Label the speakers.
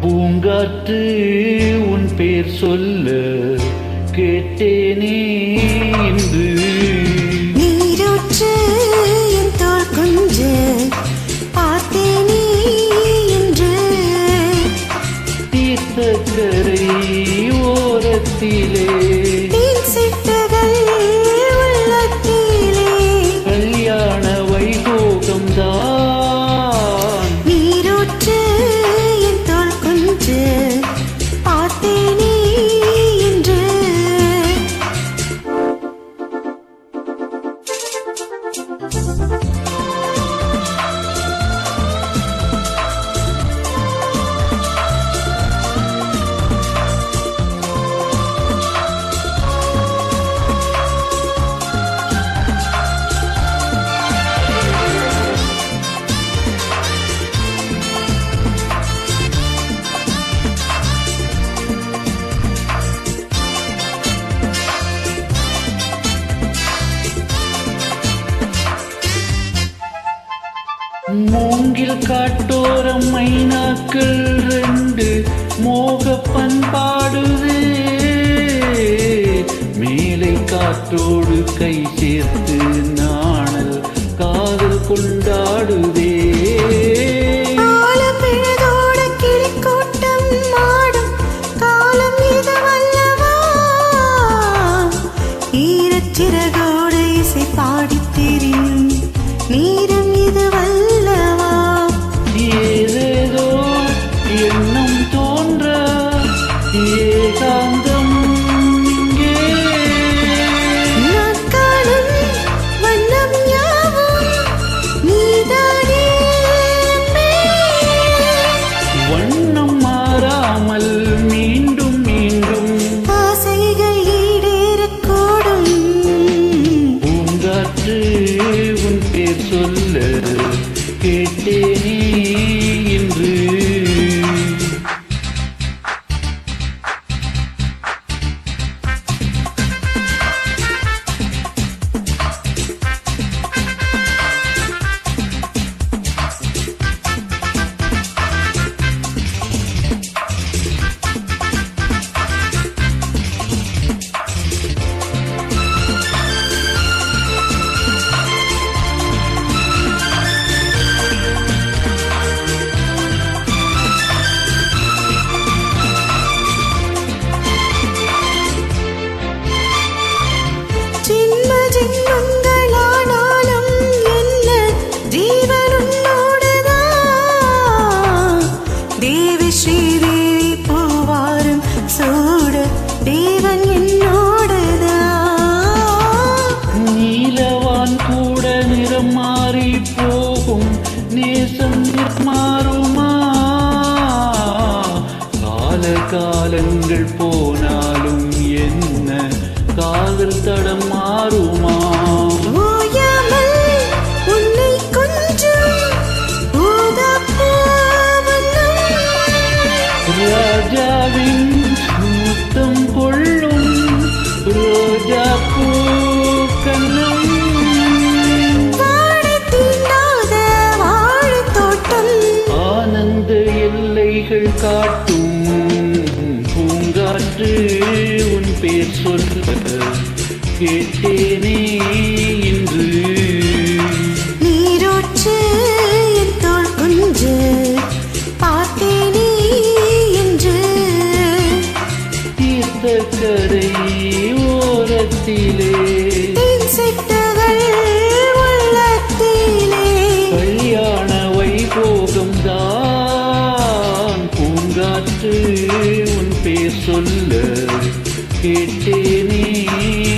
Speaker 1: பூங்காற்று உன் பேர் சொல்ல கேட்டேனே இன்று.
Speaker 2: நீரூற்று என் தோள் குஞ்சு பார்த்தேனே
Speaker 1: தீர்த்தக்கரை ஓரத்திலே மூங்கில் காட்டோரம் மைனாக்கள் ரெண்டு மோக பண்பாடுதே மேலை காற்றோடு கை சேர்த்து நாணல் காதல் கொண்டாடுதே
Speaker 2: காலம் ஈரச்சிறகோடு இசை பாடித்
Speaker 1: ஏகாந்தம்
Speaker 2: நான் காணும் வண்ணம் யாவும் நீதானே?
Speaker 1: காலங்கள் போனாலும் என்ன? காதல் தடம் மாறுமா. ராஜாவின் முத்தம் கொள்ளும் ரோஜா பூ கண்ணம்.
Speaker 2: வாடை தீண்டாத வாழைத் தோட்டம்
Speaker 1: ஆனந்த எல்லைகள் காட்டும் கேட்டேனே இன்று.
Speaker 2: நீரோற்று தோள் குஞ்சு பார்த்தேனே என்று
Speaker 1: ஓரத்திலே கல்யாண வைபோகம் தான் பூங்காற்று உன் பேர் சொல்ல. கேட்டேனே.